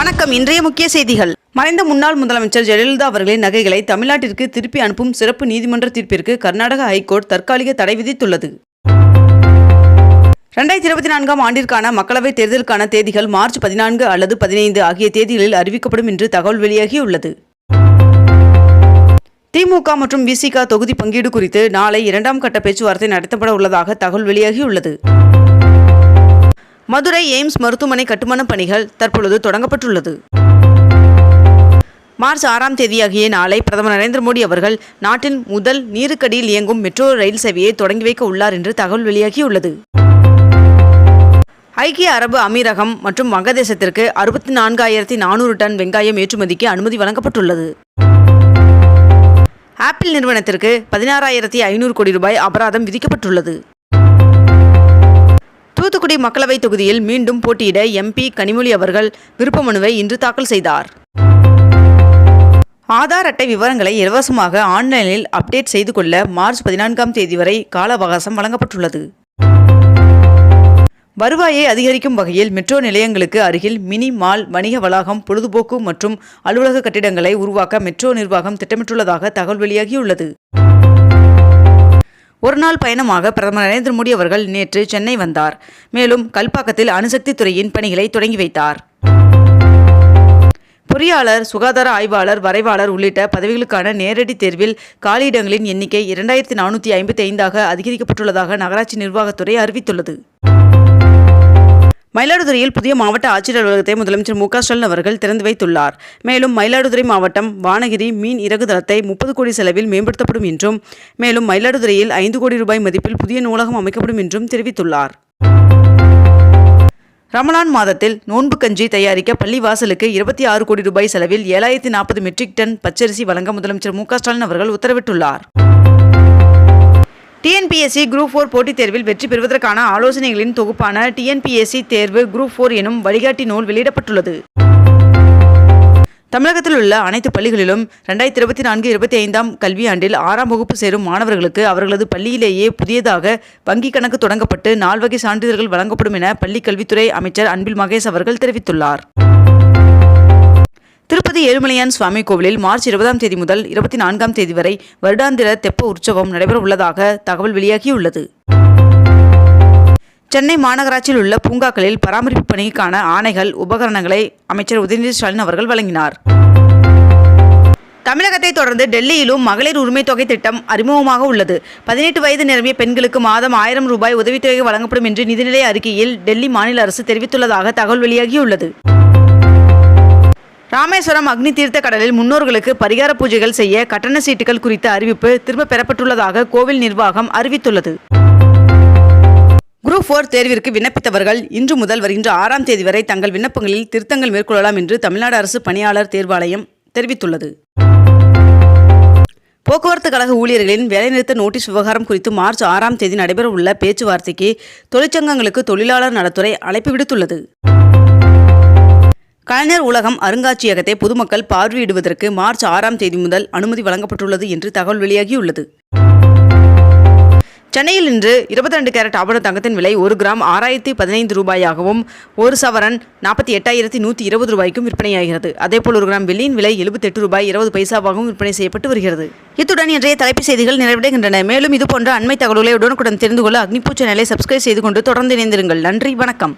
வணக்கம். இன்றைய முக்கிய செய்திகள். மறைந்த முன்னாள் முதலமைச்சர் ஜெயலலிதா அவர்களின் நகைகளை தமிழ்நாட்டிற்கு திருப்பி அனுப்பும் சிறப்பு நீதிமன்ற தீர்ப்பிற்கு கர்நாடக ஹைகோர்ட் தற்காலிக தடை விதித்துள்ளது. ரெண்டாயிரத்தி இருபத்தி நான்காம் ஆண்டிற்கான மக்களவைத் தேர்தலுக்கான தேதிகள் மார்ச் பதினான்கு அல்லது பதினைந்து ஆகிய தேதிகளில் அறிவிக்கப்படும் என்று தகவல் வெளியாகியுள்ளது. திமுக மற்றும் விசிக தொகுதி பங்கீடு குறித்து நாளை இரண்டாம் கட்ட பேச்சுவார்த்தை நடத்தப்பட உள்ளதாக தகவல் வெளியாகியுள்ளது. மதுரை எய்ம்ஸ் மருத்துவமனை கட்டுமானப் பணிகள் தற்பொழுது தொடங்கப்பட்டுள்ளது. மார்ச் ஆறாம் தேதியாகிய நாளை பிரதமர் நரேந்திர மோடி அவர்கள் நாட்டின் முதல் நீருக்கடியில் இயங்கும் மெட்ரோ ரயில் சேவையை தொடங்கி வைக்க உள்ளார் என்று தகவல் வெளியாகியுள்ளது. ஐக்கிய அரபு அமீரகம் மற்றும் வங்கதேசத்திற்கு அறுபத்தி நான்காயிரத்தி நானூறு டன் வெங்காயம் ஏற்றுமதிக்கு அனுமதி வழங்கப்பட்டுள்ளது. ஆப்பிள் நிறுவனத்திற்கு பதினாறாயிரத்தி ஐநூறு கோடி ரூபாய் அபராதம் விதிக்கப்பட்டுள்ளது. தூத்துக்குடி மக்களவைத் தொகுதியில் மீண்டும் போட்டியிட எம்பி கனிமொழி அவர்கள் விருப்ப மனுவை இன்று தாக்கல் செய்தார். ஆதார் அட்டை விவரங்களை இலவசமாக ஆன்லைனில் அப்டேட் செய்து கொள்ள மார்ச் பதினான்காம் தேதி வரை கால அவகாசம் வழங்கப்பட்டுள்ளது. வருவாயை அதிகரிக்கும் வகையில் மெட்ரோ நிலையங்களுக்கு அருகில் மினி மால் வணிக வளாகம் பொழுதுபோக்கு மற்றும் அலுவலக கட்டிடங்களை உருவாக்க மெட்ரோ நிர்வாகம் திட்டமிட்டுள்ளதாக தகவல் வெளியாகியுள்ளது. ஒருநாள் பயணமாக பிரதமர் நரேந்திர மோடி அவர்கள் நேற்று சென்னை வந்தார். மேலும் கல்பாக்கத்தில் அணுசக்தி துறையின் பணிகளை தொடங்கி வைத்தார். பொறியாளர் சுகாதார ஆய்வாளர் வரைவாளர் உள்ளிட்ட பதவிகளுக்கான நேரடி தேர்வில் காலியிடங்களின் எண்ணிக்கை இரண்டாயிரத்தி நானூற்றி ஐம்பத்தி ஐந்தாக அதிகரிக்கப்பட்டுள்ளதாக நகராட்சி நிர்வாகத்துறை அறிவித்துள்ளது. மயிலாடுதுறையில் புதிய மாவட்ட ஆட்சியர் அலுவலகத்தை முதலமைச்சர் மு க ஸ்டாலின் அவர்கள் திறந்து வைத்துள்ளார். மேலும் மயிலாடுதுறை மாவட்டம் வானகிரி மீன் இறகு தளத்தை முப்பது கோடி செலவில் மேம்படுத்தப்படும் என்றும் மேலும் மயிலாடுதுறையில் ஐந்து கோடி ரூபாய் மதிப்பில் புதிய நூலகம் அமைக்கப்படும் என்றும் தெரிவித்துள்ளார். ரமலான் மாதத்தில் நோன்பு கஞ்சி தயாரிக்க பள்ளி வாசலுக்கு இருபத்தி ஆறு கோடி ரூபாய் செலவில் ஏழாயிரத்தி நாற்பது மெட்ரிக் டன் பச்சரிசி வழங்க முதலமைச்சர் மு க ஸ்டாலின் அவர்கள் உத்தரவிட்டுள்ளார். டிஎன்பிஎஸ்சி குரூப் ஃபோர் போட்டித் தேர்வில் வெற்றி பெறுவதற்கான ஆலோசனைகளின் தொகுப்பான டிஎன்பிஎஸ்சி தேர்வு குரூப் ஃபோர் எனும் வழிகாட்டி நூல் வெளியிடப்பட்டுள்ளது. தமிழகத்தில் உள்ள அனைத்து பள்ளிகளிலும் ரெண்டாயிரத்தி இருபத்தி நான்கு இருபத்தி ஐந்தாம் கல்வியாண்டில் ஆறாம் வகுப்பு சேரும் மாணவர்களுக்கு அவர்களது பள்ளியிலேயே புதியதாக வங்கிக் கணக்கு தொடங்கப்பட்டு நால்வகை சான்றிதழ்கள் வழங்கப்படும் என பள்ளிக் கல்வித்துறை அமைச்சர் அன்பில் மகேஷ் அவர்கள் தெரிவித்துள்ளார். திருப்பதி ஏழுமலையான் சுவாமி கோவிலில் மார்ச் இருபதாம் தேதி முதல் இருபத்தி நான்காம் தேதி வரை வருடாந்திர தெப்ப உற்சவம் நடைபெற உள்ளதாக தகவல் வெளியாகியுள்ளது. சென்னை மாநகராட்சியில் உள்ள பூங்காக்களில் பராமரிப்பு பணிக்கான ஆணைகள் உபகரணங்களை அமைச்சர் உதயநிதி ஸ்டாலின் அவர்கள் வழங்கினார். தமிழகத்தை தொடர்ந்து டெல்லியிலும் மகளிர் உரிமை தொகை திட்டம் அறிமுகமாக உள்ளது. பதினெட்டு வயது நிரம்பிய பெண்களுக்கு மாதம் ஆயிரம் ரூபாய் உதவித்தொகை வழங்கப்படும் என்று நிதிநிலை அறிக்கையில் டெல்லி மாநில அரசு தெரிவித்துள்ளதாக தகவல் வெளியாகியுள்ளது. ராமேஸ்வரம் அக்னி தீர்த்த கடலில் முன்னோர்களுக்கு பரிகார பூஜைகள் செய்ய கட்டண சீட்டுகள் குறித்த அறிவிப்பு திரும்ப பெறப்பட்டுள்ளதாக கோவில் நிர்வாகம் அறிவித்துள்ளது. குரூப் ஃபோர் தேர்விற்கு விண்ணப்பித்தவர்கள் இன்று முதல் வருகின்ற ஆறாம் தேதி வரை தங்கள் விண்ணப்பங்களில் திருத்தங்கள் மேற்கொள்ளலாம் என்று தமிழ்நாடு அரசு பணியாளர் தேர்வாணையம் தெரிவித்துள்ளது. போக்குவரத்து கழக ஊழியர்களின் வேலைநிறுத்த நோட்டீஸ் விவகாரம் குறித்து மார்ச் ஆறாம் தேதி நடைபெறவுள்ள பேச்சுவார்த்தைக்கு தொழிற்சங்கங்களுக்கு தொழிலாளர் நலத்துறை அழைப்பு விடுத்துள்ளது. கலைஞர் உலகம் அருங்காட்சியகத்தை பொதுமக்கள் பார்வையிடுவதற்கு மார்ச் ஆறாம் தேதி முதல் அனுமதி வழங்கப்பட்டுள்ளது என்று தகவல் வெளியாகியுள்ளது. சென்னையில் இன்று இருபத்தி ரெண்டு கேரட் ஆபரண தங்கத்தின் விலை ஒரு கிராம் ஆறாயிரத்தி பதினைந்து ரூபாயாகவும் ஒரு சவரன் நாற்பத்தி எட்டாயிரத்தி நூற்றி இருபது ரூபாய்க்கும் விற்பனையாகிறது. அதேபோல் ஒரு கிராம் வெள்ளியின் விலை எழுபத்தெட்டு ரூபாய் இருபது பைசாவாகவும் விற்பனை செய்யப்பட்டு வருகிறது. இத்துடன் இன்றைய தலைப்புச் செய்திகள் நிறைவடைகின்றன. மேலும் இதுபோன்ற அண்மை தகவல்களை உடனுக்குடன் தெரிந்து கொள்ள அக்னிபூ சேனலை சப்ஸ்கிரைப் செய்து கொண்டு தொடர்ந்து இணைந்திருங்கள். நன்றி வணக்கம்.